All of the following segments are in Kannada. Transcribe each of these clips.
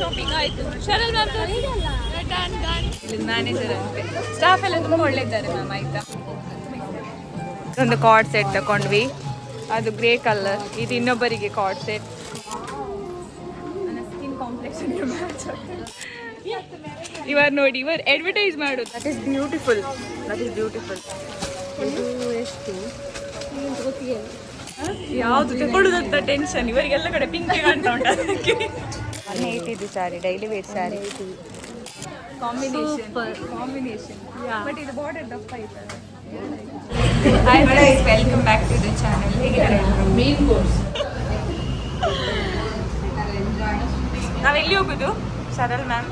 ಶಾಪಿಂಗ್ ಆಯ್ತು. ಶರಲ್ ಮ್ಯಾಮ್ ಮ್ಯಾನೇಜರ್ ಅಂತೆ ಸ್ಟಾಫ್ ಎಲ್ಲ ತುಂಬ ಒಳ್ಳೆ ಮ್ಯಾಮ್ ಆಯ್ತಾ? ಒಂದು ಕಾರ್ಡ್ ಸೆಟ್ ತಗೊಂಡ್ವಿ ಅದು ಗ್ರೇ ಕಲರ್ ಇದು ಇನ್ನೊಬ್ಬರಿಗೆ ಕಾರ್ಡ್ ಸೆಟ್ ನನ್ನ ಸ್ಕಿನ್ ಕಾಂಪ್ಲೆಕ್ಷನ್ ಇವರು ನೋಡಿ, ಇವರ್ ಅಡ್ವರ್ಟೈಸ್ ಮಾಡು. That is beautiful that is beautiful ಎಷ್ಟು? ಯಾವುದು? ತಗೊಳ್ಳೋದಂತ ಟೆನ್ಷನ್ ಇವರಿಗೆಲ್ಲ ಕಡೆ ಪಿಂಕ್ ಕಾಣ್ತಾ ಉಂಟು ಅದಕ್ಕೆ. One ಏಯ್ಟಿದು sari daily wear sari combination combination but ಇದು ಬಾರ್ಡರ್ ದಪ್ಪ hi friends welcome back to the channel ಹೇಗಿದ್ದಾರೆ ಮೇನ್ ಕೋರ್ಸ್ ನಾವೆಲ್ಲಿ ಹೋಗುದು? ಸರಲ್ ಮ್ಯಾಮ್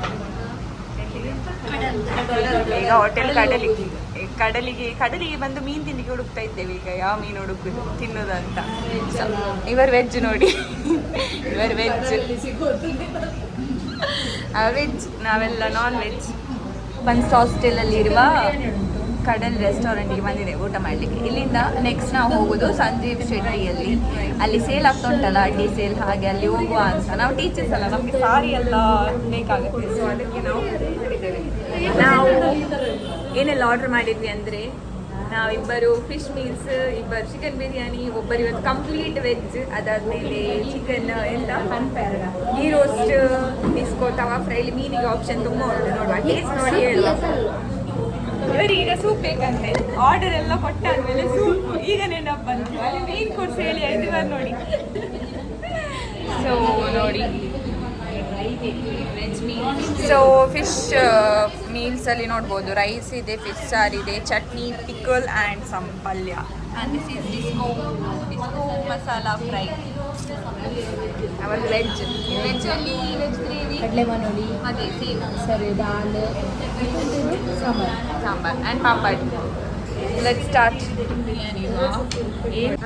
ಈಗ ಹೋಟೆಲ್ ಕಡಲಿಗೆ ಈ ಕಡಲಿಗೆ ಕಡಲಿಗೆ ಬಂದು ಮೀನು ತಿಂಡಿಗೆ ಹುಡುಕ್ತಾ ಇದ್ದೇವೆ ಈಗ, ಯಾವ ಮೀನು ಹುಡುಕುದು ತಿನ್ನೋದಂತ. ಇವರ್ ವೆಜ್ ನೋಡಿ. ಇವರ್ ವೆಜ್ ವೆಜ್ ನಾವೆಲ್ಲ ನಾನ್ ವೆಜ್ ಬನ್ಸ್ ಹಾಸ್ಟೆಲಲ್ಲಿರುವ ಕಡಲ್ ರೆಸ್ಟೋರೆಂಟಿಗೆ ಬಂದಿದೆ ಊಟ ಮಾಡಲಿಕ್ಕೆ. ಇಲ್ಲಿಂದ ನೆಕ್ಸ್ಟ್ ನಾವು ಹೋಗೋದು ಸಂಜೀವ್ ಶೆಟ್ಟಿಯಲ್ಲಿ. ಅಲ್ಲಿ ಸೇಲ್ ಆಗ್ತಾ ಉಂಟಲ್ಲ ಅಡ್ಡಿ ಸೇಲ್ ಹಾಗೆ ಅಲ್ಲಿ ಹೋಗುವ ಅಂತ. ನಾವು ಟೀಚರ್ಸ್ ಅಲ್ಲ, ನಮಗೆ ಸಾರಿ ಎಲ್ಲ ಬೇಕಾಗುತ್ತೆ. ಸೊ ಅದಕ್ಕೆ ನಾವು ನಾವು ಏನೆಲ್ಲ ಆರ್ಡರ್ ಮಾಡಿದ್ವಿ ಅಂದರೆ ನಾವಿಬ್ಬರು ಫಿಶ್ ಮೀಲ್ಸ್ ಇಬ್ಬರು ಚಿಕನ್ ಬಿರಿಯಾನಿ ಒಬ್ಬರು ಇವತ್ತು ಕಂಪ್ಲೀಟ್ ವೆಜ್ ಅದಾದಮೇಲೆ ಚಿಕನ್ ಎಂತ? ಗೀ ರೋಸ್ಟ್ ಬಿಸ್ಕೋ ತವಾ ಫ್ರೈಲಿ ಮೀನಿಗೆ ಆಪ್ಷನ್ ತುಂಬ ಉಂಟು ನೋಡುವ. ಟೇಸ್ಟ್ ನೋಡಿ ಹೇಳುವ. ಇವರಿಗೆ ಈಗ ಸೂಪ್ ಬೇಕಂತೆ. ಆರ್ಡರ್ ಎಲ್ಲ ಕೊಟ್ಟಾದ್ಮೇಲೆ ಸೂಪ್ ಈಗ ನೆನಪು ಬಂತು. ಅಲ್ಲಿ ಮೀನ್ ಕೊಡ್ಸಿ ಹೇಳಿ ಆಯ್ತು ಇವಾಗ ನೋಡಿ. ಸೊ ನೋಡಿ. ಸೊ ಫಿಶ್ ಮೀಲ್ಸ್ ಅಲ್ಲಿ ನೋಡ್ಬೋದು ರೈಸ್ ಇದೆ ಫಿಶ್ ಸಾರ್ ಇದೆ chutney pickle and some palya and this is disco disco masala fry our veg veg ಅಲ್ಲಿ ವೆಜ್ ಗ್ರೇವಿ ಕಡಲೆ ಮನೋಳಿ ಅದೇ ಸೇಮ್ ಸರಿ dal. Sambar. Sambar and papad. Let start biryani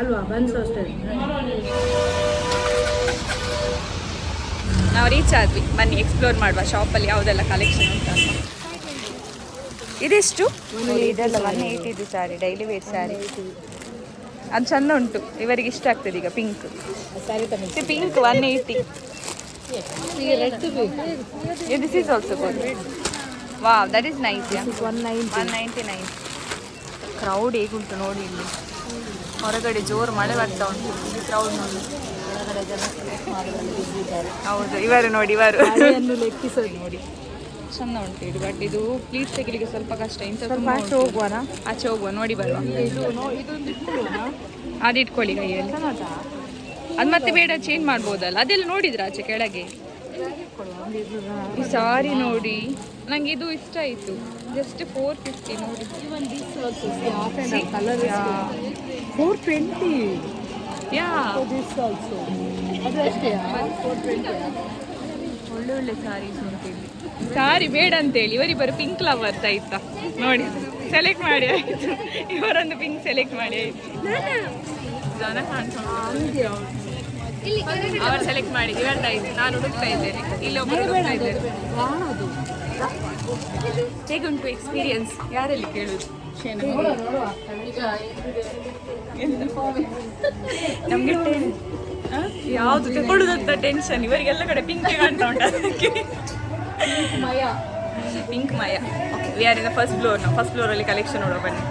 ಅಲ್ವಾ ಬನ್ಸ್ ಹಾಸ್ಟೆಲ್ ನಾವು ರೀಚ್ ಆದ್ವಿ. ಬನ್ನಿ ಎಕ್ಸ್ಪ್ಲೋರ್ ಮಾಡುವ ಶಾಪಲ್ಲಿ ಯಾವುದೆಲ್ಲ ಕಲೆಕ್ಷನ್ ಅಂತ. ಇದೆಷ್ಟು? ಇದೆಲ್ಲ ಒನ್ ಏಯ್ಟಿದು ಸ್ಯಾರಿ ಡೈಲಿ ವೇರ್ ಸ್ಯಾರಿ ಅದು ಚಂದ ಉಂಟು. ಇವರಿಗೆ ಇಷ್ಟ ಆಗ್ತದೆ ಈಗ pink pink one eighty this is also good wow that is nice one nine one ninety nine crowd ಹೇಗುಂಟು ನೋಡಿ ಇಲ್ಲಿ. ಹೊರಗಡೆ ಜೋರು ಮಳೆ ಬರ್ತಾ ಉಂಟು. ಕ್ರೌಡ್ ನೋಡಿ. ಹೌದು ಇವರು ನೋಡಿ ಇವರು. ಮಳೆಯನ್ನು ಲೆಕ್ಕಿಸೋದು ನೋಡಿ. ಚಂದ ಉಂಟು ಇದು ಬಟ್ ಇದು ಪ್ಲೀಸ್ ತೆಗಿಲಿಕ್ಕೆ ಸ್ವಲ್ಪ ಕಷ್ಟ ಇಂಥ ಸ್ವಲ್ಪ ತುಂಬ ಆಚೆ ಉಂಟು. ಹೋಗುವನಾ? ಆಚೆ ಹೋಗುವ ನೋಡಿ ಬರುವ. ಇದು ನೋ ಇದೊಂದು ಇಟ್ಕೊಳ್ಳೋಣ ಅದು ಇಟ್ಕೊಳ್ಳಿ ಕೈಯಲ್ಲಿ. ಅದು ಮತ್ತೆ ಬೇಡ ಚೇಂಜ್ ಮಾಡ್ಬೋದಲ್ಲ. ಅದೆಲ್ಲ ನೋಡಿದ್ರ ಆಚೆ ಕೆಳಗೆ? ಈ ಸಾರಿ ನೋಡಿ. ನಂಗೆ ಇದು ಇಷ್ಟ ಆಯ್ತು. ಜಸ್ಟ್ ಫೋರ್ ಫಿಫ್ಟಿ ನೋಡಿ. ಫೋರ್ ಟ್ವೆಂಟಿ ಒಳ್ಳೆ ಒಳ್ಳೆ ಸಾರೀಸ್ ಅಂತೇಳಿ ಸಾರಿ ಬೇಡ ಅಂತೇಳಿ. ಇವರಿಬ್ಬರು ಪಿಂಕ್ ಲವರ್ಸ್ ಆಯ್ತಾ? ನೋಡಿ ಸೆಲೆಕ್ಟ್ ಮಾಡಿ ಆಯ್ತು. ಇವರೊಂದು ಪಿಂಕ್ ಸೆಲೆಕ್ಟ್ ಮಾಡಿ ಆಯ್ತು. ಜನ ಕಾಣ್ಕೊಂಡು ಅವರು ಸೆಲೆಕ್ಟ್ ಮಾಡಿ. ಇವರ್ದು ಆಯ್ತು ನಾನು ಹುಡುಕ್ತಾ ಇದ್ದೇನೆ. ಇಲ್ಲೊಬ್ಬರು ಹುಡುಕ್ತಾ ಇದ್ದೇನೆ ಹೇಗುಂಟು ಎಕ್ಸ್ಪೀರಿಯನ್ಸ್ ಯಾರಲ್ಲಿ ಕೇಳುದು? ನಮ್ಗೆ ಯಾವುದು ತಗೊಳ್ಳೋದಂತ ಟೆನ್ಷನ್ ಇವರಿಗೆಲ್ಲ ಕಡೆ ಪಿಂಕ್ ಕಾಣ್ತಾ ಉಂಟು ಅದಕ್ಕೆ. ಮಯ pink Maya we are in first floor ನಾವು ಫಸ್ಟ್ ಫ್ಲೋರಲ್ಲಿ ಕಲೆಕ್ಷನ್ ನೋಡೋ ಬನ್ನಿ.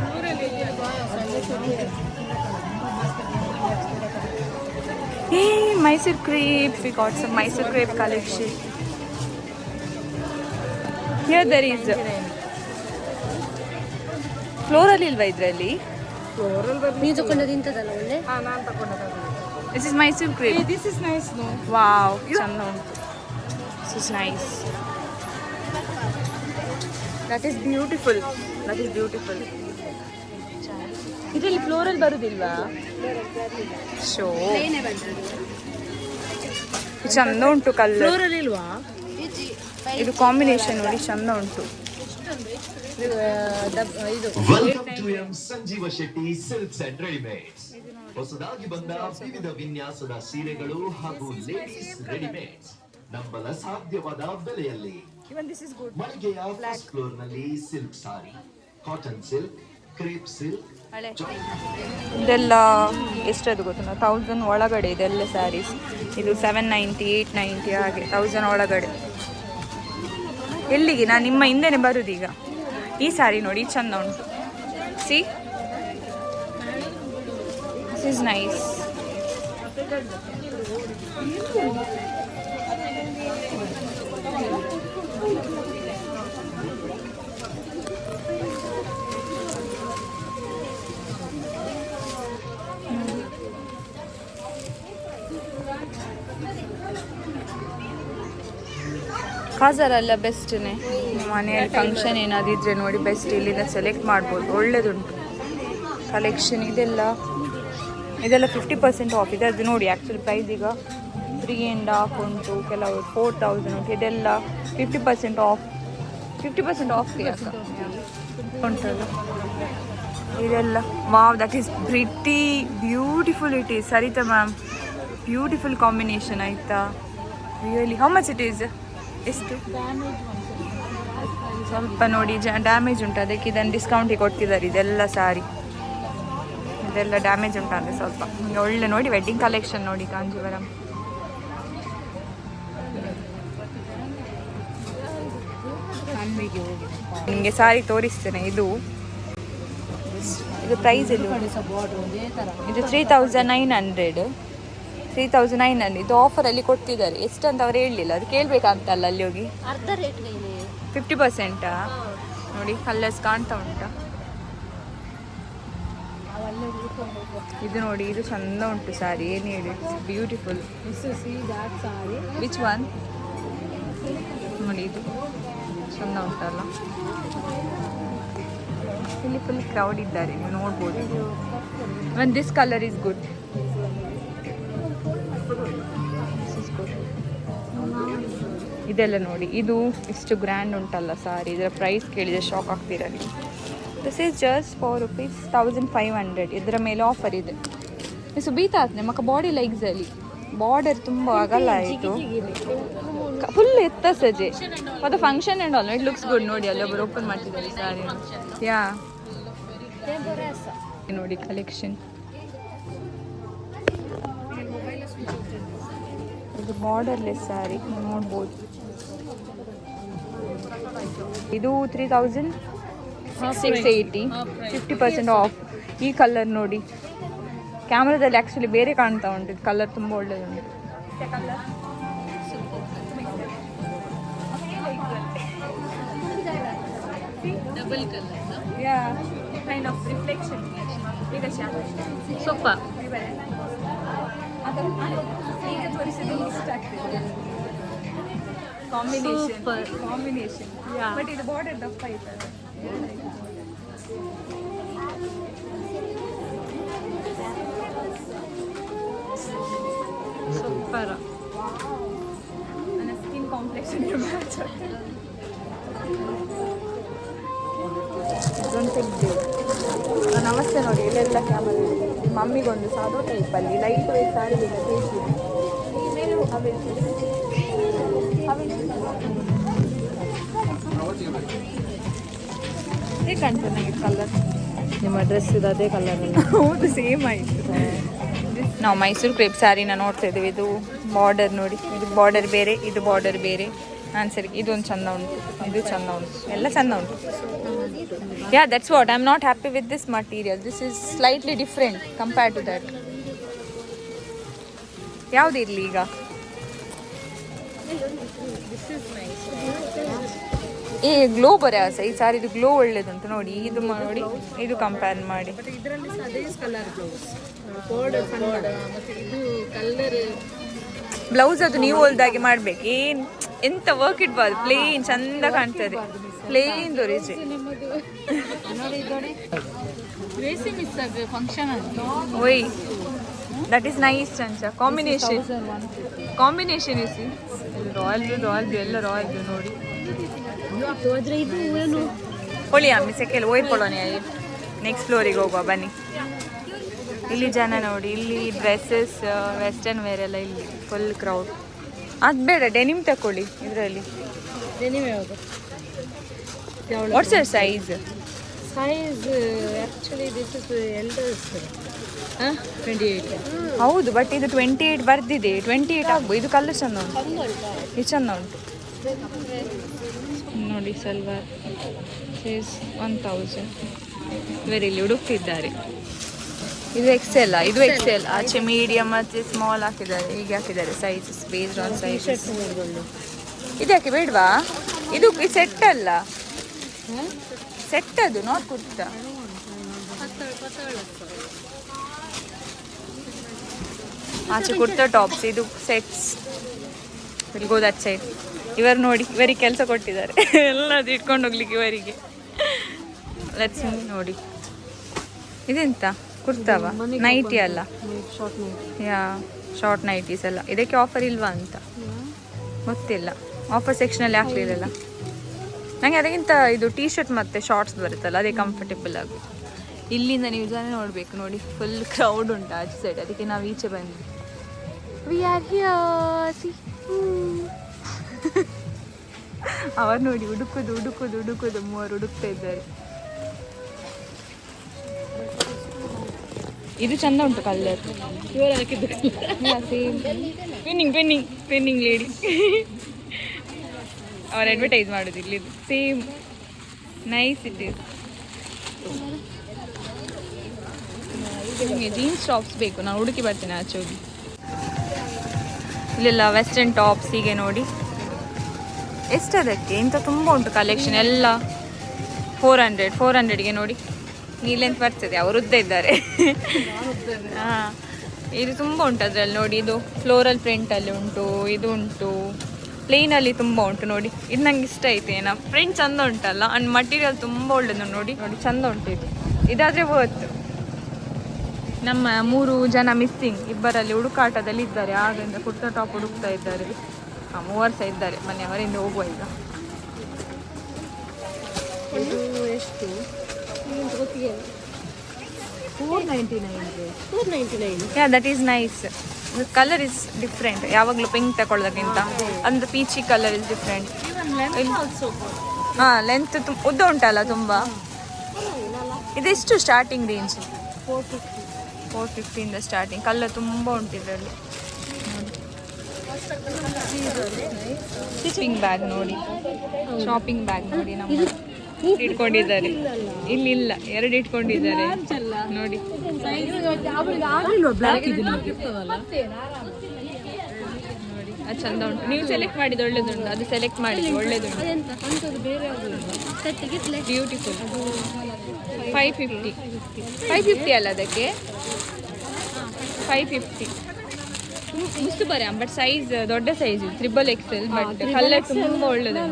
A Mysore crepe we got some Mysore crepe collection here there is ಫ್ಲೋರಲ್ಲಿ ಇಲ್ವಾ ಇದರಲ್ಲಿ? ನೀವು ತಗೊಂಡದ್ದು ಇಂಥದ್ದಲ್ಲ ಒಳ್ಳೆ? This is Mysore cream this is nice no wow ಚಂದ ಉಂಟು. This is nice that is beautiful that is beautiful ಇದರಲ್ಲಿ ಫ್ಲೋರಲ್ ಬರುದಿಲ್ವಾ? ಶೋ ಚಂದ ಉಂಟು ಕಲರ್ ಫ್ಲೋರಲ್ ಇಲ್ವಾ? ಇದು ಕಾಂಬಿನೇಷನ್ ನೋಡಿ ಚಂದ ಉಂಟು. Welcome to M Sanjeeva Shetty silks and readymades ಹೊಸದಾಗಿ ಬಂದ ವಿವಿಧ ವಿನ್ಯಾಸದ ಸೀರೆಗಳು ಹಾಗೂ ಲೇಡೀಸ್ ರೆಡಿಮೇಡ್ಸ್ ನಂಬಲ ಸಾಧ್ಯವಾದ ಬೆಲೆಯಲ್ಲಿ. ಮಳಿಗೆಯ first ಫ್ಲೋರ್ನಲ್ಲಿ silk sari cotton silk crepe silk ಇದೆಲ್ಲ ಎಷ್ಟದು ಗೊತ್ತ ಥೌಸಂಡ್ ಒಳಗಡೆ ಇದೆಲ್ಲ ಸ್ಯಾರೀಸ್ ಇದು ಸೆವೆನ್ ನೈಂಟಿ ಏಯ್ಟ್ ನೈಂಟಿ ಹಾಗೆ ಥೌಸಂಡ್ ಒಳಗಡೆ. ಎಲ್ಲಿಗೆ? ನಾನು ನಿಮ್ಮ ಹಿಂದೆನೆ ಬರುದೀಗ. ಈಗ ಈ ಸ್ಯಾರಿ ನೋಡಿ ಚಂದ ಉಂಟು. ಸಿ ದಿಸ್ ಇಸ್ ನೈಸ್ ಕಾಜರೆಲ್ಲ ಬೆಸ್ಟ್ನೇ ಮನೆಯಲ್ಲಿ ಫಂಕ್ಷನ್ ಏನಾದಿದ್ರೆ ನೋಡಿ ಬೆಸ್ಟ್ ಇಲ್ಲಿಂದ ಸೆಲೆಕ್ಟ್ ಮಾಡ್ಬೋದು. ಒಳ್ಳೇದುಂಟು. ಕಲೆಕ್ಷನ್ ಇದೆಲ್ಲ ಇದೆಲ್ಲ ಫಿಫ್ಟಿ ಪರ್ಸೆಂಟ್ ಆಫ್ ಇದೆ, ಅದು ನೋಡಿ ಆ್ಯಕ್ಚುಲಿ ಪ್ರೈಸ್ ಈಗ ತ್ರೀ ಆ್ಯಂಡ್ ಹಾಫ್ ಉಂಟು, ಕೆಲವು ಫೋರ್ ತೌಸಂಡ್ ಉಂಟು. ಇದೆಲ್ಲ fifty percent off fifty percent off ಉಂಟಲ್ಲ ಇದೆಲ್ಲ wow that is pretty beautiful it is Sarita ma'am beautiful combination ಆಯಿತಾ? Really how much it is ಎಷ್ಟು? ಸ್ವಲ್ಪ ನೋಡಿ ಜ ಡ್ಯಾಮೇಜ್ ಉಂಟು. ಅದಕ್ಕೆ ಇದನ್ನು ಡಿಸ್ಕೌಂಟಿಗೆ ಕೊಡ್ತಿದ್ದಾರೆ ಇದೆಲ್ಲ ಸಾರಿ ಇದೆಲ್ಲ ಡ್ಯಾಮೇಜ್ ಉಂಟು ಅಂದರೆ ಸ್ವಲ್ಪ. ಒಳ್ಳೆ ನೋಡಿ ವೆಡ್ಡಿಂಗ್ ಕಲೆಕ್ಷನ್ ನೋಡಿ ಕಾಂಜೀವರಂ. ನಿಮಗೆ ಸಾರಿ ತೋರಿಸ್ತೇನೆ. ಇದು. ಇದು ಪ್ರೈಸ್ ಇದು ಇದು three thousand nine hundred three thousand nine hundred ಇದು ಆಫರಲ್ಲಿ ಕೊಡ್ತಿದ್ದಾರೆ. ಎಷ್ಟು ಅಂತ ಅವ್ರು ಹೇಳಲಿಲ್ಲ ಅದು ಕೇಳಬೇಕಂತಲ್ಲ ಅಲ್ಲಿ ಹೋಗಿ. ಅರ್ಧ ಫಿಫ್ಟಿ ಪರ್ಸೆಂಟಾ? ನೋಡಿ ಕಲರ್ಸ್ ಕಾಣ್ತಾ ಉಂಟಾ. ಇದು ನೋಡಿ, ಇದು ಚಂದ ಉಂಟು ಸಾರಿ ಏನು ಹೇಳಿ? ಬ್ಯೂಟಿಫುಲ್ ವಿಚ್ ಒನ್ ನೋಡಿ, ಇದು ಚಂದ ಉಂಟಲ್ಲ. ಇಲ್ಲಿ ಫುಲ್ ಕ್ರೌಡ್ ಇದ್ದಾರೆ, ನೀವು ನೋಡ್ಬೋದು. One this colour is good ಇದೆಲ್ಲ ನೋಡಿ. ಇದು ಇಷ್ಟು ಗ್ರ್ಯಾಂಡ್ ಉಂಟಲ್ಲ ಸಾರಿ ಇದರ ಪ್ರೈಸ್ ಕೇಳಿದರೆ ಶಾಕ್ ಆಗ್ತೀರ ನೀವು? This is just four rupees thousand five hundred ಇದರ ಮೇಲೆ ಆಫರ್ ಇದೆ. ಸುಬೀತಾ ಆತ್ನೆ ಮಕ್ಕ ಬಾಡಿ ಲೈಕ್ಸಲ್ಲಿ ಬಾರ್ಡರ್ ತುಂಬ ಆಗಲ್ಲ ಆಯಿತು. ಫುಲ್ ಎತ್ತ ಸಜೆ. ಅದು function and all it looks good ನೋಡಿ ಅಲ್ಲಿ ಒಬ್ಬರು ಓಪನ್ ಮಾಡ್ತಿದ್ದಾರೆ ಸಾರಿ ಯಾ ನೋಡಿ ಕಲೆಕ್ಷನ್ ಇದು ಬಾರ್ಡರ್ಲೆಸ್ ಸಾರಿ ನೋಡ್ಬೋದು. ಇದು three thousand six eighty fifty percent off ಈ ಕಲರ್ ನೋಡಿ. ಕ್ಯಾಮ್ರಾದಲ್ಲಿ ಆ್ಯಕ್ಚುಲಿ ಬೇರೆ ಕಾಣ್ತಾ ಉಂಟು. ಕಲರ್ ತುಂಬ ಒಳ್ಳೆಯದುಂಟು ಸೊಪ್ಪ. ಈಗ ತೋರಿಸಿದ್ರೆ ಇಷ್ಟ ಆಗ್ತದೆ ಕಾಂಬಿನೇಷನ್. ಕಾಂಬಿನೇಷನ್. ಬಟ್ ಇದು ಬಾರ್ಡರ್ ದಪ್ಪ ಐತಲ್ಲ. ಸೂಪರ್ ನನ್ನ ಸ್ಕಿನ್ ಕಾಂಪ್ಲೆಕ್ಷನ್ ಮ್ಯಾಚ್ ನಮಸ್ತೆ ನೋಡಿ ಇಲ್ಲೆಲ್ಲ ಕ್ಯಾಮರಾ ಮಮ್ಮಿಗೊಂದು ಸಾದೋ ಟೈಪಲ್ಲಿ ಲೈಟ್ ವೈಟ್ ಸಾರಿ ಹೇಗೆ ಕಾಣ್ತದೆ ನನಗೆ ಕಲರ್ ನಿಮ್ಮ ಡ್ರೆಸ್ ಇದು ಅದೇ ಕಲರ್ ಹೌದು ಸೇಮ್ ಆಯಿತು. ನಾವು ಮೈಸೂರು ಕ್ರೇಪ್ ಸ್ಯಾರಿನ ನೋಡ್ತಾ ಇದ್ದೀವಿ. ಇದು ಬಾರ್ಡರ್ ನೋಡಿ. ಇದು ಬಾರ್ಡರ್ ಬೇರೆ ಇದು ಬಾರ್ಡರ್ ಬೇರೆ. ಹಾಂ ಸರಿ ಇದೊಂದು ಚಂದ ಉಂಟು. ಇದು ಚಂದ ಉಂಟು. ಎಲ್ಲ ಚಂದ ಉಂಟು. Yeah that's what I am not happy with this material this is slightly different compare to that ಯಾವುದಿರಲಿ ಈಗ? ಏ ಗ್ಲೋ ಬರ ಈ ಸಾರಿ ಇದು ಗ್ಲೋ ಒಳ್ಳೇದುಂಟು ನೋಡಿ. ಇದು ನೋಡಿ ಇದು ಕಂಪೇರ್ ಮಾಡಿ. ಇದರಲ್ಲಿ ಸಹ ಬ್ಲೌಸ್ ಅದು ನೀವು ಹೊಲ್ದಾಗೆ ಮಾಡ್ಬೇಕು. ಏನ್ ಎಂತ ವರ್ಕ್ ಇಡ್ಬಾರ್ದು. ಪ್ಲೇನ್ ಚಂದ ಕಾಣ್ತದೆ. ಪ್ಲೇನ್ ದೊರೆಸಿ ಓಯ್ ದಟ್ ಈಸ್ ನೈಸ್ ಚಂಚ. ಕಾಂಬಿನೇಷನ್ ಕಾಂಬಿನೇಷನ್ ಇಸಿ ರಾಯಲ್ ಬ್ಲೂ ರಾಯಲ್ ಬ್ಲೂ ಎಲ್ಲ ರಾಯಲ್ ಬ್ಲೂ ನೋಡಿ. ಹೋದ್ರೆ ಇದು ಏನು? ನೆಕ್ಸ್ಟ್ ಫ್ಲೋರಿಗೆ ಹೋಗುವ ಬನ್ನಿ. ಇಲ್ಲಿ ಜನ ನೋಡಿ ಇಲ್ಲಿ ಡ್ರೆಸ್ಸಸ್ ವೆಸ್ಟರ್ನ್ ವೇರ್ ಎಲ್ಲ ಇಲ್ಲಿ ಫುಲ್ ಕ್ರೌಡ್ ಅದು ಬೇಡ ಡೆನಿಮ್ ತಕೊಳ್ಳಿ ಇದರಲ್ಲಿ. ಡೆನಿಮ್ ಯಾವುದು? What's your size Size, this is this the 28. ಹೌದು ಬಟ್ ಇದು ಟ್ವೆಂಟಿ ಏಯ್ಟ್ ಬರ್ದಿದೆ. ಟ್ವೆಂಟಿ ಏಯ್ಟ್ ಆಗ್ಬೋದು. ಇದು ಕಲ್ಲು ಚಂದ ಉಂಟು. ಇದು ಚಂದ ಉಂಟು. ನೋಡಿ ಸಲ್ವಾರ್. ಸೇಸ್ ಒನ್ ತೌಸಂಡ್ ಇವರಿಲ್ಲಿ ಹುಡುಕ್ತಿದ್ದಾರೆ. ಇದು ಎಕ್ಸೆಲ್ ಇದು ಎಕ್ಸೆಲ್ ಆಚೆ ಮೀಡಿಯಂ ಮತ್ತು ಸ್ಮಾಲ್ ಹಾಕಿದ್ದಾರೆ. ಹೀಗೆ ಹಾಕಿದ್ದಾರೆ ಸೈಜ್ ಬೇಸ್ಡ್ ಆನ್ ಸೈಜ್ ಇದು ಯಾಕೆ ಬೇಡವಾ? ಇದು ಸೆಟ್ ಅಲ್ಲ. ಸೆಟ್ ಅದು ನಾಟ್ ಕುರ್ತಾ ಆಚೆ ಕುರ್ತಾ ಟಾಪ್ಸ್ ಇದು sets will go that side ಇವರು ನೋಡಿ ಇವರಿಗೆ ಕೆಲಸ ಕೊಟ್ಟಿದ್ದಾರೆ. ಎಲ್ಲದು ಇಟ್ಕೊಂಡು ಹೋಗ್ಲಿಕ್ಕೆ ಇವರಿಗೆ. ಲೆಟ್ಸ್ ನೋಡಿ. ಇದೆಂತ? ಕುರ್ತಾವ? ನೈಟಿ ಅಲ್ಲ. ಯಾ ಶಾರ್ಟ್ ನೈಟೀಸ್ ಎಲ್ಲ ಇದಕ್ಕೆ ಆಫರ್ ಇಲ್ವಾ ಅಂತ? ಗೊತ್ತಿಲ್ಲ. ಆಫರ್ ಸೆಕ್ಷನಲ್ಲಿ ಹಾಕ್ಲಿಲ್ಲಲ್ಲ ನನಗೆ ಅದಕ್ಕಿಂತ ಇದು ಟೀ ಶರ್ಟ್ ಮತ್ತು ಶಾರ್ಟ್ಸ್ ಬರುತ್ತಲ್ಲ ಅದೇ ಕಂಫರ್ಟೇಬಲ್ ಆಗುತ್ತೆ ಇಲ್ಲಿಂದ ನೀವು ಜನ ನೋಡಬೇಕು. ನೋಡಿ ಫುಲ್ ಕ್ರೌಡ್ ಉಂಟು ಆಚೆ ಸೈಡ್ ಅದಕ್ಕೆ ನಾವು ಈಚೆ ಬಂದ್ವಿ. ವಿ ಆರ್ ಹಿಯರ್ ಅವರು ನೋಡಿ ಹುಡುಕುದು ಹುಡುಕುದು ಹುಡುಕುದು ಮೂವರು ಹುಡುಕ್ತಾ ಇದ್ದಾರೆ. ಇದು ಚಂದ ಉಂಟು ಕಲ್ಲರ್ ಇವರು ಹಾಕಿದ್ದು ಟ್ವಿನ್ನಿಂಗ್ ಪೆನ್ನಿಂಗ್ ಪೆನ್ನಿಂಗ್ ಲೇಡಿ ಅವ್ರು ಅಡ್ವರ್ಟೈಸ್ ಮಾಡೋದು ಇಲ್ಲಿ. ಸೇಮ್ ನೈಸ್ ಇಸ್ ನಿಮಗೆ ಜೀನ್ಸ್ ಟಾಪ್ಸ್ ಬೇಕು. ನಾನು ಹುಡುಕಿ ಬರ್ತೀನಿ ಆಚೆ ಹೋಗಿ. ಇಲ್ಲೆಲ್ಲ ವೆಸ್ಟರ್ನ್ ಟಾಪ್ಸ್ ಹೀಗೆ ನೋಡಿ. ಎಷ್ಟದಕ್ಕೆ ಇಂಥ ತುಂಬ ಉಂಟು ಕಲೆಕ್ಷನ್ ಎಲ್ಲ. ಫೋರ್ ಹಂಡ್ರೆಡ್ ಫೋರ್ ಹಂಡ್ರೆಡ್ಗೆ ನೋಡಿ. ನೀಲೆಂತ ಬರ್ತದೆ ಅವರು ಉದ್ದ ಇದ್ದಾರೆ. ಹಾಂ ಇದು ತುಂಬ ಉಂಟು ಅದರಲ್ಲಿ ನೋಡಿ ಇದು ಫ್ಲೋರಲ್ ಪ್ರಿಂಟಲ್ಲಿ ಉಂಟು ಇದು ಉಂಟು. ಪ್ಲೇನಲ್ಲಿ ತುಂಬ ಉಂಟು ನೋಡಿ. ಇದು ನಂಗೆ ಇಷ್ಟ ಐತೆ ಏನೋ. ಪ್ರಿಂಟ್ ಚಂದ ಉಂಟಲ್ಲ ಅಂಡ್ ಮಟೀರಿಯಲ್ ತುಂಬ ಒಳ್ಳೆದು ನೋಡಿ. ನೋಡಿ ಚಂದ ಉಂಟು ಇದು. ಇದಾದರೆ ವರ್ತ್ ನಮ್ಮ ಮೂರು ಜನ ಮಿಸ್ಸಿಂಗ್ ಇಬ್ಬರಲ್ಲಿ ಹುಡುಕಾಟದಲ್ಲಿ ಇದ್ದಾರೆ. ಆಗಿಂದ ಕುರ್ತಾ ಟಾಪ್ ಹುಡುಕ್ತಾ ಇದ್ದಾರೆ. ಹಾಂ ಮೂವರ್ಸ ಸಹ ಇದ್ದಾರೆ. ಮನೆಯವರಿಂದ ಹೋಗುವ ಈಗ. ಎಷ್ಟು? ನಿಮ್ಗೆ ಗೊತ್ತಿಗೆ four ninety four ninety nine yeah that is nice colour is different ಯಾವಾಗಲೂ ಪಿಂಕ್ ತಗೊಳ್ಳೋದಕ್ಕಿಂತ ಅಂದ್ರೆ ಪೀಚಿ ಕಲರ್ ಇಸ್ ಡಿಫ್ರೆಂಟ್ ಹಾಂ ಲೆಂತ್ ತುಂಬ ಉದ್ದ ಉಂಟಲ್ಲ ತುಂಬ ಇದೆಷ್ಟು starting range four fifty four ಫಿಫ್ಟಿಯಿಂದ starting. ಕಲ್ಲು ತುಂಬ ಉಂಟು ಇದರಲ್ಲಿ. ಸ್ಟಿಚಿಂಗ್ ಬ್ಯಾಗ್ ನೋಡಿ. ಶಾಪಿಂಗ್ ಬ್ಯಾಗ್ ನೋಡಿ ನಮ್ಮ ಇಟ್ಕೊಂಡಿದ್ದಾರೆ. ಇಲ್ಲಿ ಇಲ್ಲ ಎರಡು ಇಟ್ಕೊಂಡಿದ್ದಾರೆ. ನೋಡಿ. ಅದು ಚಂದ ಉಂಟು. ನೀವು ಸೆಲೆಕ್ಟ್ ಮಾಡಿದ್ದು ಒಳ್ಳೇದುಂಟು ಅದು ಸೆಲೆಕ್ಟ್ ಮಾಡಿದ್ದು ಒಳ್ಳೇದುಂಟು. Beautiful five fifty five fifty ಅಲ್ಲ ಅದಕ್ಕೆ? ಫೈವ್ ಫಿಫ್ಟಿ ಮುಸ್ತು ಬರ ಬಟ್ ಸೈಜ್ ದೊಡ್ಡ size triple XL but colour ತುಂಬಾ ಒಳ್ಳೇದು.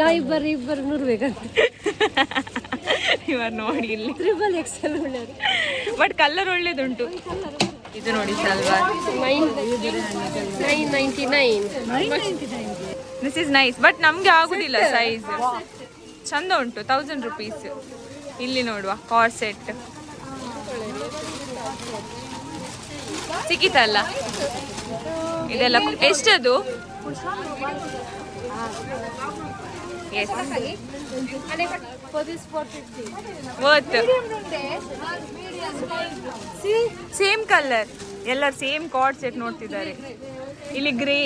ನಾ ಇಬ್ಬರು ಇಬ್ಬರು ನೂರು ಬೇಕಂತ ಇವರು ನೋಡಿ ಇಲ್ಲಿ. ತ್ರಿಬಲ್ ಎಕ್ಸೆಲ್ ಒಳ್ಳೇದು. ಬಟ್ ಕಲರ್ ಒಳ್ಳೇದುಂಟು. ಇದು ನೋಡಿ salwar. Nine ninety nine this is nice but ನಮಗೆ ಆಗುದಿಲ್ಲ ಸೈಜ್ ಚಂದ ಉಂಟು ತೌಸಂಡ್ ರುಪೀಸ್ ಇಲ್ಲಿ ನೋಡುವ ಕಾರ್ ಸೆಟ್ ಸಿಕ್ಕಿತಲ್ಲ? ಇದೆಲ್ಲ ಎಷ್ಟದು? ಸೇಮ್ ಕಲರ್ ಎಲ್ಲ ಸೇಮ್ ಕಾರ್ಡ್ ಸೆಟ್ ನೋಡ್ತಿದ್ದಾರೆ. ಇಲ್ಲಿ ಗ್ರೇ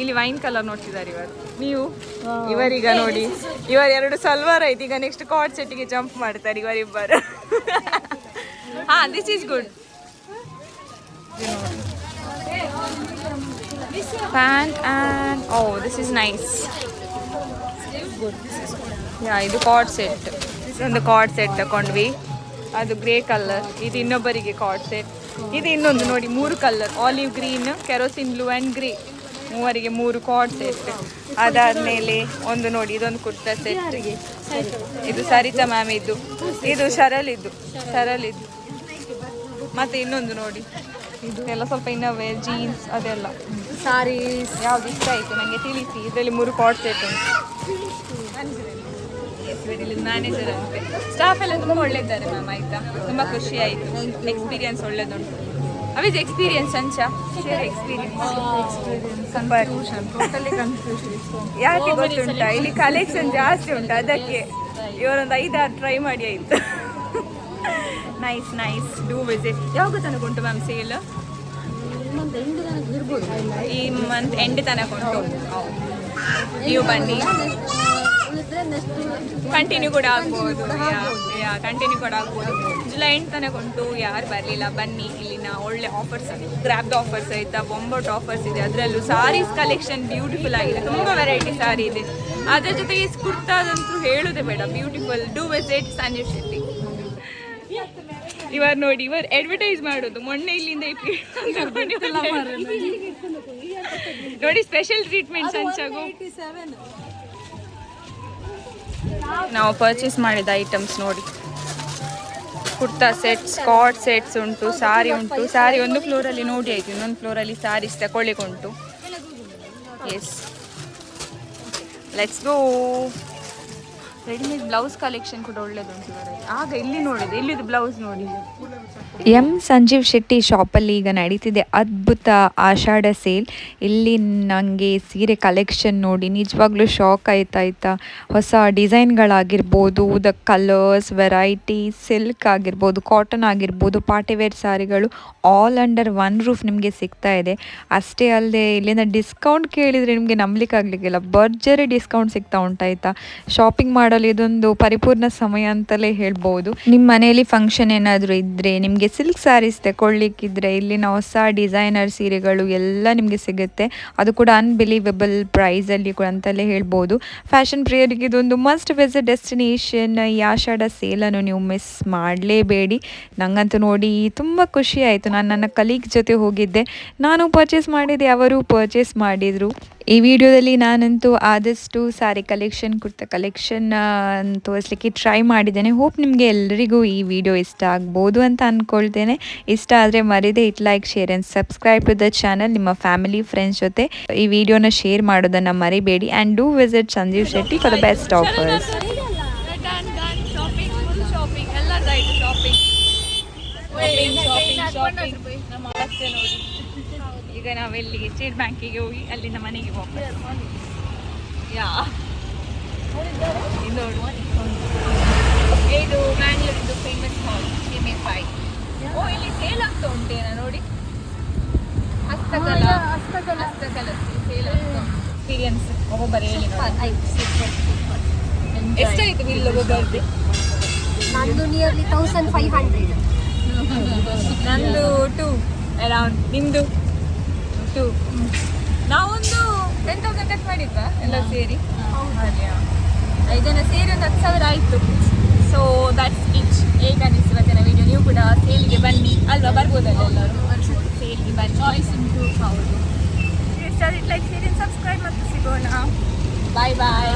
ಇಲ್ಲಿ ವೈನ್ ಕಲರ್ ನೋಡ್ತಿದ್ದಾರೆ ಇವರು. ನೀವು? ಇವರೀಗ ನೋಡಿ. ಇವರು ಎರಡು ಸಲ್ವಾರ್ ಆಯ್ತು. ಈಗ ನೆಕ್ಸ್ಟ್ ಕಾರ್ಡ್ ಸೆಟ್ಗೆ ಜಂಪ್ ಮಾಡ್ತಾರೆ ಇವರಿಬ್ಬರು. ಹಾ this is good pant and oh this is nice yeah ಇದು ಕಾರ್ಡ್ ಸೆಟ್ ಒಂದು ಕಾರ್ಡ್ ಸೆಟ್ ತಗೊಂಡ್ವಿ ಅದು ಗ್ರೇ ಕಲರ್ ಇದು ಇನ್ನೊಬ್ಬರಿಗೆ ಕಾರ್ಡ್ ಸೆಟ್ ಇದು ಇನ್ನೊಂದು ನೋಡಿ, ಮೂರು colour olive green kerosene blue and grey ಮೂವರಿಗೆ ಮೂರು ಕಾರ್ಡ್ ಸೆಟ್ ಅದಾದಮೇಲೆ ಒಂದು ನೋಡಿ, ಇದೊಂದು ಕುರ್ತಾ ಸೆಟ್ ಇದು ಸರಿತಾ ಮ್ಯಾಮ್ ಇದು. ಇದು ಶರಲ್ ಇದ್ದು ಶರಲ್ ಇದ್ದು ಮತ್ತೆ ಇನ್ನೊಂದು ನೋಡಿ. ಇದು ಎಲ್ಲ ಸ್ವಲ್ಪ ಇನ್ನೊವೆ ಜೀನ್ಸ್ ಅದೆಲ್ಲ. ಸಾರೀಸ್ ಯಾವ್ದು ಇಷ್ಟ ಆಯಿತು ನನಗೆ ತಿಳಿಸಿ. ಇದರಲ್ಲಿ ಮೂರು ಕಾರ್ಡ್ ಸೆಟ್ ಉಂಟು ಮ್ಯಾನೇಜರ್ ಅಂತೆ. ಸ್ಟಾಫ್ ಎಲ್ಲ ತುಂಬ ಒಳ್ಳೆದಿದ್ದಾರೆ ಮ್ಯಾಮ್ ಆಯ್ತಾ? ತುಂಬ ಖುಷಿ ಆಯಿತು. ಎಕ್ಸ್ಪೀರಿಯನ್ಸ್ ಒಳ್ಳೇದುಂಟು. ಅವಿಸ್ ಎಕ್ಸ್ಪೀರಿಯನ್ಸ್ ಅಂಚ? ಎಕ್ಸ್ಪೀರಿಯನ್ಸ್ ಟೋಟಲಿ ಕನ್ಫ್ಯೂಷನ್ ಯಾಕೆ ಗೊತ್ತುಂಟಾ? ಇಲ್ಲಿ ಕಲೆಕ್ಷನ್ ಜಾಸ್ತಿ ಉಂಟು ಅದಕ್ಕೆ. ಇವರೊಂದು ಐದಾರು ಟ್ರೈ ಮಾಡಿ ಆಯ್ತು ನೈಸ್ ನೈಸ್ ಡೂ ವಿಸಿಟ್ ಯಾವಾಗ ತನಕ ಉಂಟು ಮ್ಯಾಮ್ ಸೇಲ್ ಈ ಮಂತ್ ಎಂಡ್ ತನಕ ಉಂಟು. ನೀವು ಬನ್ನಿ. ಕಂಟಿನ್ಯೂ ಕೂಡ ಆಗ್ಬೋದು. ಯಾ ಕಂಟಿನ್ಯೂ ಕೂಡ ಆಗ್ಬೋದು. ಜುಲೈ ಎಂಟು ತನಕ ಉಂಟು. ಯಾರು ಬರಲಿಲ್ಲ. ಬನ್ನಿ. ಇಲ್ಲಿನ ಒಳ್ಳೆ ಆಫರ್ಸ್ ಗ್ರ್ಯಾಬ್ದ ಆಫರ್ಸ್ ಆಯ್ತಾ? ಬೊಂಬಟ್ ಆಫರ್ಸ್ ಇದೆ. ಅದರಲ್ಲೂ ಸಾರೀಸ್ ಕಲೆಕ್ಷನ್ ಬ್ಯೂಟಿಫುಲ್ ಆಗಿದೆ. ತುಂಬ ವೆರೈಟಿ ಸಾರಿ ಇದೆ. ಅದರ ಜೊತೆಗೆ ಕುರ್ತಾದಂತೂ ಹೇಳೋದೇ ಬೇಡ. ಬ್ಯೂಟಿಫುಲ್ ಡೂ ವಿಸಿಟ್ ಸಂಜೀವ್ ಇವರು ನೋಡಿ ಇವರು ಅಡ್ವರ್ಟೈಸ್ ಮಾಡೋದು. ಮೊನ್ನೆ ಇಲ್ಲಿಂದ ನೋಡಿ ಸ್ಪೆಷಲ್ ಟ್ರೀಟ್ಮೆಂಟ್ ನಾವು ಪರ್ಚೇಸ್ ಮಾಡಿದ ಐಟಮ್ಸ್ ನೋಡಿ. ಕುರ್ತಾ ಸೆಟ್ ಸ್ಕಾಟ್ ಸೆಟ್ಸ್ ಉಂಟು ಸಾರಿ ಉಂಟು. ಸಾರಿ ಒಂದು ಫ್ಲೋರಲ್ಲಿ ನೋಡಿ ಆಯ್ತು ಇನ್ನೊಂದು ಫ್ಲೋರಲ್ಲಿ ಸಾರೀಸ್ ತಗೊಳ್ಳಿಕ್ಕೆ ಉಂಟು. Yes let's go readymade blouse collection ಕೂಡ ಒಳ್ಳೇದುಂಟು ಆಗ ಇಲ್ಲಿ ನೋಡಿದೆ? ಇಲ್ಲಿದ್ದು ಬ್ಲೌಸ್ ನೋಡಿ? ಎಂ ಸಂಜೀವ್ ಶೆಟ್ಟಿ ಶಾಪಲ್ಲಿ ಈಗ ನಡೀತಿದೆ ಅದ್ಭುತ ಆಷಾಢ ಸೇಲ್. ಇಲ್ಲಿ ನನಗೆ ಸೀರೆ ಕಲೆಕ್ಷನ್ ನೋಡಿ ನಿಜವಾಗ್ಲೂ ಶಾಕ್ ಆಯ್ತಾಯ್ತಾ ಹೊಸ ಡಿಸೈನ್ಗಳಾಗಿರ್ಬೋದು ದ ಕಲರ್ಸ್ ವೆರೈಟಿ ಸಿಲ್ಕ್ ಆಗಿರ್ಬೋದು ಕಾಟನ್ ಆಗಿರ್ಬೋದು ಪಾರ್ಟಿವೇರ್ ಸಾರಿಗಳು ಆಲ್ ಅಂಡರ್ ಒನ್ ರೂಫ್ ನಿಮಗೆ ಸಿಗ್ತಾ ಇದೆ. ಅಷ್ಟೇ ಅಲ್ಲದೆ ಇಲ್ಲಿಂದ ಡಿಸ್ಕೌಂಟ್ ಕೇಳಿದರೆ ನಿಮಗೆ ನಂಬಲಿಕ್ಕಾಗಲಿಕ್ಕಿಲ್ಲ ಭರ್ಜರಿ ಡಿಸ್ಕೌಂಟ್ ಸಿಗ್ತಾ ಉಂಟಾಯ್ತಾ ಶಾಪಿಂಗ್ ಮಾಡಲು ಇದೊಂದು ಪರಿಪೂರ್ಣ ಸಮಯ ಅಂತಲೇ ಹೇಳ್ಬೋದು. ನಿಮ್ಮ ಮನೆಯಲ್ಲಿ ಫಂಕ್ಷನ್ ಏನಾದರೂ ಇದ್ದರೆ ನಿಮಗೆ ಸಿಲ್ಕ್ ಸ್ಯಾರೀಸ್ ತಗೊಳ್ಳಿಕ್ಕಿದ್ರೆ ಇಲ್ಲಿನ ಹೊಸ ಡಿಸೈನರ್ ಸೀರೆಗಳು ಎಲ್ಲ ನಿಮಗೆ ಸಿಗುತ್ತೆ. ಅದು ಕೂಡ ಅನ್ಬಿಲೀವಬಲ್ ಪ್ರೈಸಲ್ಲಿ ಕೂಡ ಅಂತಲೇ ಹೇಳ್ಬೋದು. ಫ್ಯಾಷನ್ ಪ್ರಿಯರಿಗೆ ಇದೊಂದು ಮಸ್ಟ್ ವಿಸಿಟ್ ಡೆಸ್ಟಿನೇಷನ್ ಈ ಆಷಾಢ ಸೇಲನ್ನು ನೀವು ಮಿಸ್ ಮಾಡಲೇಬೇಡಿ. ನಂಗಂತೂ ನೋಡಿ ತುಂಬ ಖುಷಿ ಆಯಿತು. ನಾನು ನನ್ನ ಕಲೀಗ್ ಜೊತೆ ಹೋಗಿದ್ದೆ. ನಾನು ಪರ್ಚೇಸ್ ಮಾಡಿದೆ ಅವರು ಪರ್ಚೇಸ್ ಮಾಡಿದರು. ಈ ವಿಡಿಯೋದಲ್ಲಿ ನಾನಂತೂ ಆದಷ್ಟು ಸಾರಿ ಕಲೆಕ್ಷನ್ ಕುರ್ತಾ ಕಲೆಕ್ಷನ್ ತೋರಿಸ್ಲಿಕ್ಕೆ ಟ್ರೈ ಮಾಡಿದ್ದೇನೆ. ಹೋಪ್ ನಿಮಗೆ ಎಲ್ಲರಿಗೂ ಈ ವಿಡಿಯೋ ಇಷ್ಟ ಆಗ್ಬೋದು ಅಂತ ಅಂದ್ಕೊಳ್ತೇನೆ ಇಷ್ಟ ಆದರೆ ಮರಿದೇ it like share and subscribe to the channel ನಿಮ್ಮ ಫ್ಯಾಮಿಲಿ ಫ್ರೆಂಡ್ಸ್ ಜೊತೆ. ಈ ವಿಡಿಯೋನ ಶೇರ್ ಮಾಡೋದನ್ನು ಮರಿಬೇಡಿ and do visit Sanjeev Shetty for the best offers shopping shopping ಈಗ ನಾವೆಲ್ಲಿ ಸ್ಟೇಟ್ ಬ್ಯಾಂಕಿಗೆ ಹೋಗಿ ಅಲ್ಲಿಂದ ಮನೆಗೆ ವಾಪಸ್. ಯಾ. ಇದು ಬ್ಯಾಂಗ್ಳೂರಿಂದು ಫೇಮಸ್ ಹಾಲ್ ಎಂ ಫೈ ಓ ಇಲ್ಲಿ ಸೇಲ್ ಆಗ್ತಾ ಉಂಟೇನ ನೋಡಿ. ಹಸ್ತಕಲಾ. ಹಸ್ತಕಲಾ. ಸೇಲ್ ಆಗ್ತಾ ಎಕ್ಸ್ಪೀರಿಯನ್ಸ್ ಒಬ್ಬೊಬ್ಬರು ಹೇಳಿ ನೋಡಿ. ಎಷ್ಟಾಯ್ತು ಬಿಲ್ ಒಬ್ಬೊಬ್ಬರದ್ದು ನಂದು ನಿಯರ್ಲಿ ತೌಸಂಡ್ ಫೈವ್ ಹಂಡ್ರೆಡ್ ನಂದು ಟು ಅರೌಂಡ್ ನಿಮ್ದು? ಟು ನಾವೊಂದು ಟೆನ್ ತೌಸಂಡ್ ಕಟ್ ಮಾಡಿದ್ವಾ ಎಲ್ಲ ಸೇರಿ? ಐದು ಜನ ಸೇರಿ ಒಂದು ಹತ್ತು ಸಾವಿರ ಆಯಿತು. ಸೊ ದಟ್ಸ್ ಇಚ್ ಹೇಗೆ ಅನಿಸ್ತು ಜನ ವಿಡಿಯೋ ನೀವು ಕೂಡ ಸೇಲಿಗೆ ಬನ್ನಿ. ಅಲ್ವಾ ಬರ್ಬೋದಲ್ಲ ಎಲ್ಲರೂ? ಸೇಲಿಗೆ ಬನ್ನಿ. ಚಾಯ್ಸ್ ಉಂಟು. ಹೌದು. ಲೈಕ್ ಶೇರ್ ಸಬ್ಸ್ಕ್ರೈಬ್ ಮತ್ತು ಸಿಗೋಣ. ಬಾಯ್ ಬಾಯ್